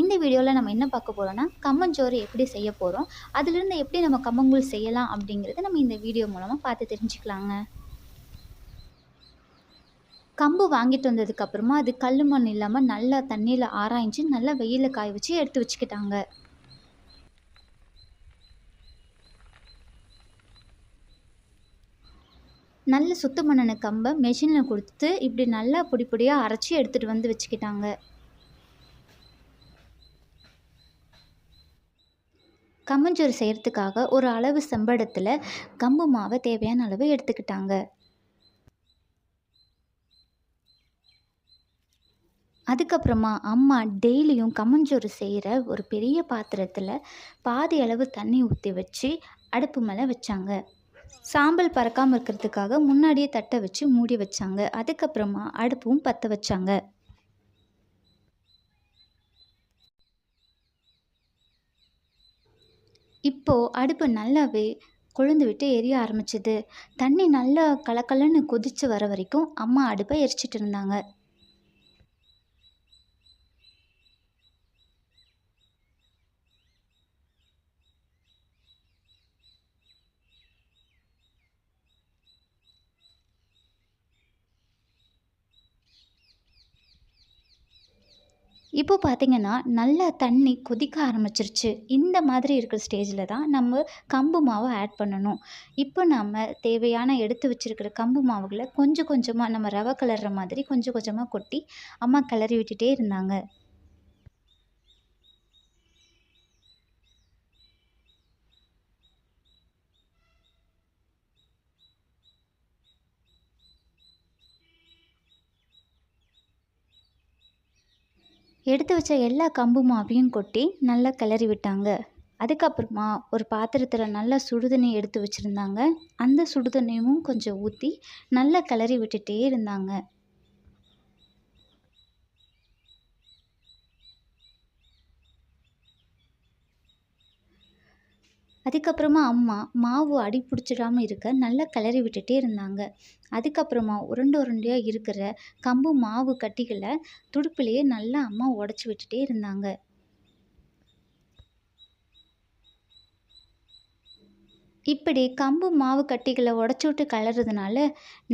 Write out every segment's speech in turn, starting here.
இந்த வீடியோவில் நம்ம என்ன பார்க்க போகிறோம்னா கம்மஞ்சோறு எப்படி செய்ய போகிறோம் அதிலிருந்து எப்படி நம்ம கம்மங்கூழ் செய்யலாம் அப்படிங்கிறத நம்ம இந்த வீடியோ மூலமாக பார்த்து தெரிஞ்சுக்கலாங்க. கம்பு வாங்கிட்டு வந்ததுக்கப்புறமா அது கல் மண் இல்லாமல் நல்லா தண்ணியில் ஆராய்ஞ்சு நல்லா வெயிலில் காய வச்சு எடுத்து வச்சுக்கிட்டாங்க. நல்ல சுத்தம் பண்ணின கம்பை மெஷினில் கொடுத்து இப்படி நல்லா பொடி பொடியாக அரைச்சி எடுத்துகிட்டு வந்து வச்சுக்கிட்டாங்க. கம்மஞ்சோறு செய்கிறதுக்காக ஒரு அளவு செம்படத்தில் கம்பு மாவை தேவையான அளவு எடுத்துக்கிட்டாங்க. அதுக்கப்புறமா அம்மா டெய்லியும் கம்மஞ்சோறு செய்கிற ஒரு பெரிய பாத்திரத்தில் பாதி அளவு தண்ணி ஊற்றி வச்சு அடுப்பு மேலே வச்சாங்க. சாம்பல் பறக்காமல் இருக்கிறதுக்காக முன்னாடியே தட்டை வச்சு மூடி வச்சாங்க. அதுக்கப்புறமா அடுப்பும் பற்ற வச்சாங்க. இப்போது அடுப்பு நல்லாவே கொழுந்து விட்டு எரிய ஆரம்பிச்சிது. தண்ணி நல்லா கலக்கலன்னு கொதித்து வர வரைக்கும் அம்மா அடுப்பை எரிச்சிட்டு இருந்தாங்க. இப்போ பார்த்திங்கன்னா நல்லா தண்ணி கொதிக்க ஆரம்பிச்சிருச்சு. இந்த மாதிரி இருக்கிற ஸ்டேஜில் தான் நம்ம கம்பு மாவை ஆட் பண்ணணும். இப்போ நம்ம தேவையான எடுத்து வச்சுருக்கிற கம்பு மாவுகளை கொஞ்சம் கொஞ்சமாக நம்ம ரவை கலர்ற மாதிரி கொஞ்சம் கொஞ்சமாக கொட்டி அம்மா கிளறி விட்டுட்டே இருந்தாங்க. எடுத்து வச்ச எல்லா கம்பு மாவையும் கொட்டி நல்லா கிளறி விட்டாங்க. அதுக்கப்புறமா ஒரு பாத்திரத்தில் நல்லா சுடுதண்ணி எடுத்து வச்சுருந்தாங்க. அந்த சுடுதண்ணியும் கொஞ்சம் ஊற்றி நல்லா கிளறி விட்டுகிட்டே இருந்தாங்க. அதுக்கப்புறமா அம்மா மாவு அடி பிடிச்சிடாமல் இருக்க நல்லா கிளறி விட்டுட்டே இருந்தாங்க. அதுக்கப்புறமா உருண்டை உருண்டையாக இருக்கிற கம்பு மாவு கட்டிகளை துடுப்புலேயே நல்லா அம்மா உடச்சி விட்டுட்டே இருந்தாங்க. இப்படி கம்பு மாவு கட்டிகளை உடச்சி விட்டு கலறதுனால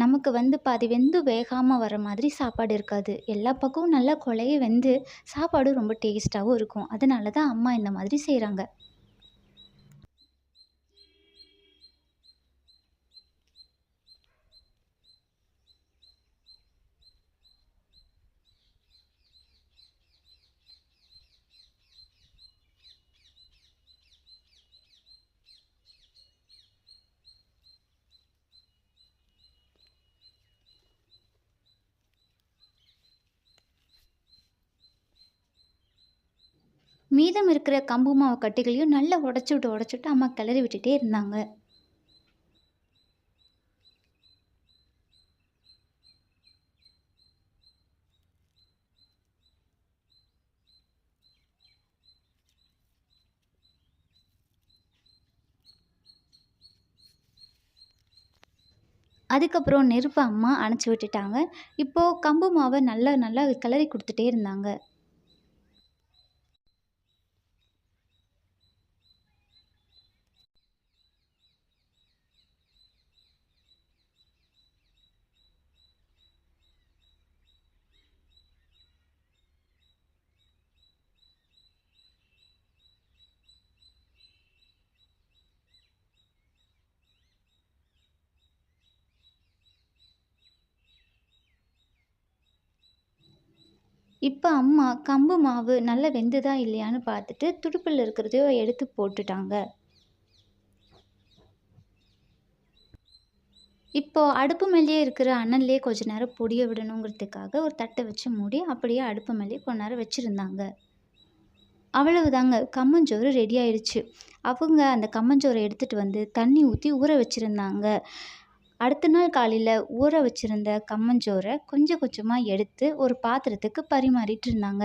நமக்கு வந்து பாதி வெந்து வேகாமல் வர மாதிரி சாப்பாடு இருக்காது. எல்லா பக்கமும் நல்லா குழைய வெந்து சாப்பாடு ரொம்ப டேஸ்ட்டாகவும் இருக்கும். அதனால தான் அம்மா இந்த மாதிரி செய்கிறாங்க மீதம் இருக்கிற கம்பு மாவு கட்டிகளையும் நல்லா உடச்சி விட்டு உடச்சி விட்டு அம்மா கிளறி விட்டுட்டே இருந்தாங்க. அதுக்கப்புறம் நெருப்பு அம்மா அணைச்சி விட்டுட்டாங்க. இப்போது கம்பு மாவை நல்லா நல்லா கிளறி கொடுத்துட்டே இருந்தாங்க. இப்போ அம்மா கம்பு மாவு நல்லா வெந்துதா இல்லையான்னு பார்த்துட்டு துடுப்பில் இருக்கிறதையோ எடுத்து போட்டுட்டாங்க. இப்போது அடுப்பு மேலேயே இருக்கிற அனல்லே கொஞ்ச நேரம் பொடிய விடணுங்கிறதுக்காக ஒரு தட்டை வச்சு மூடி அப்படியே அடுப்பு மேலேயே கொஞ்ச நேரம் வச்சுருந்தாங்க. அவ்வளவுதாங்க கம்மஞ்சோறு ரெடி ஆயிடுச்சு. அவங்க அந்த கம்மஞ்சோறை எடுத்துகிட்டு வந்து தண்ணி ஊற்றி ஊற வச்சுருந்தாங்க. அடுத்த நாள் காலையில் ஊற வச்சுருந்த கம்மஞ்சோரை கொஞ்சம் கொஞ்சமாக எடுத்து ஒரு பாத்திரத்துக்கு பரிமாறிட்டு இருந்தாங்க.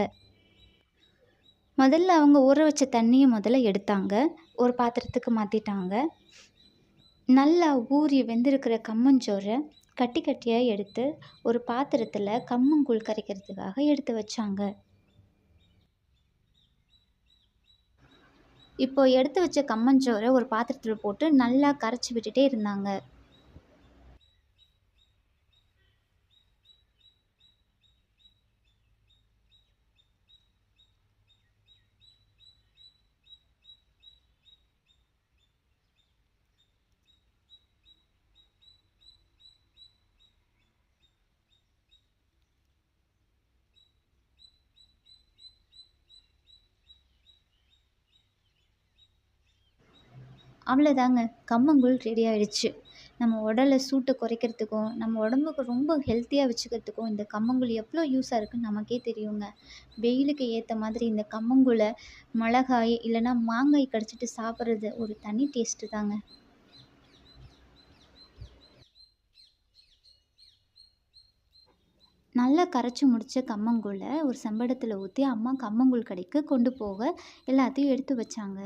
முதல்ல அவங்க ஊற வச்ச தண்ணியை முதல்ல எடுத்தாங்க. ஒரு பாத்திரத்துக்கு மாற்றிட்டாங்க நல்லா ஊறி வெந்திருக்கிற கம்மஞ்சோரை கட்டி கட்டியாக எடுத்து ஒரு பாத்திரத்தில் கம்மங்கூழ் கரைக்கிறதுக்காக எடுத்து வச்சாங்க. இப்போ எடுத்து வச்ச கம்மஞ்சோறை ஒரு பாத்திரத்தில் போட்டு நல்லா கரைச்சி விட்டுட்டே இருந்தாங்க. அவ்வளோதாங்க கம்மங்கூழ் ரெடி ஆயிடுச்சு. நம்ம உடலை சூட்டை குறைக்கிறதுக்கும் நம்ம உடம்புக்கு ரொம்ப ஹெல்த்தியாக வச்சுக்கிறதுக்கும் இந்த கம்மங்கூழ் எவ்வளோ யூஸாக இருக்குன்னு நமக்கே தெரியுங்க. வெயிலுக்கு ஏற்ற மாதிரி இந்த கம்மங்கூழை மிளகாய் இல்லைன்னா மாங்காய் கடிச்சிட்டு சாப்பிட்றது ஒரு தனி டேஸ்ட்டு தாங்க. நல்லா கரைச்சி முடித்த கம்மங்கூழை ஒரு செம்படத்தில் ஊற்றி அம்மா கம்மங்கூழ் கடைக்கு கொண்டு போக எல்லாத்தையும் எடுத்து வச்சாங்க.